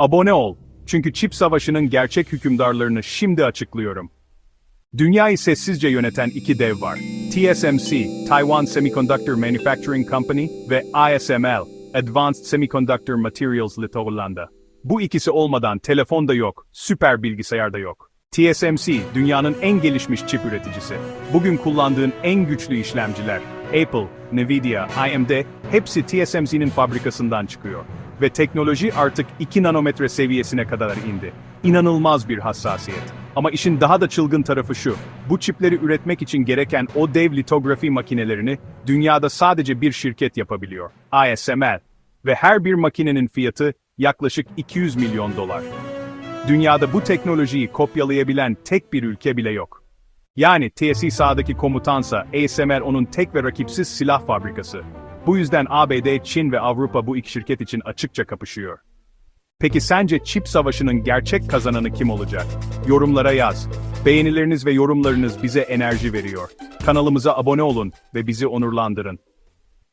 Abone ol. Çünkü çip savaşının gerçek hükümdarlarını şimdi açıklıyorum. Dünyayı sessizce yöneten iki dev var. TSMC, Taiwan Semiconductor Manufacturing Company ve ASML, Advanced Semiconductor Materials Lito Hollanda. Bu ikisi olmadan telefon da yok, süper bilgisayar da yok. TSMC, dünyanın en gelişmiş çip üreticisi. Bugün kullandığın en güçlü işlemciler, Apple, Nvidia, AMD, hepsi TSMC'nin fabrikasından çıkıyor. Ve teknoloji artık 2 nanometre seviyesine kadar indi. İnanılmaz bir hassasiyet. Ama işin daha da çılgın tarafı şu, bu çipleri üretmek için gereken o dev litografi makinelerini dünyada sadece bir şirket yapabiliyor, ASML. Ve her bir makinenin fiyatı yaklaşık 200 milyon dolar. Dünyada bu teknolojiyi kopyalayabilen tek bir ülke bile yok. Yani TSI sahadaki komutansa ASML onun tek ve rakipsiz silah fabrikası. Bu yüzden ABD, Çin ve Avrupa bu iki şirket için açıkça kapışıyor. Peki sence çip savaşının gerçek kazananı kim olacak? Yorumlara yaz. Beğenileriniz ve yorumlarınız bize enerji veriyor. Kanalımıza abone olun ve bizi onurlandırın.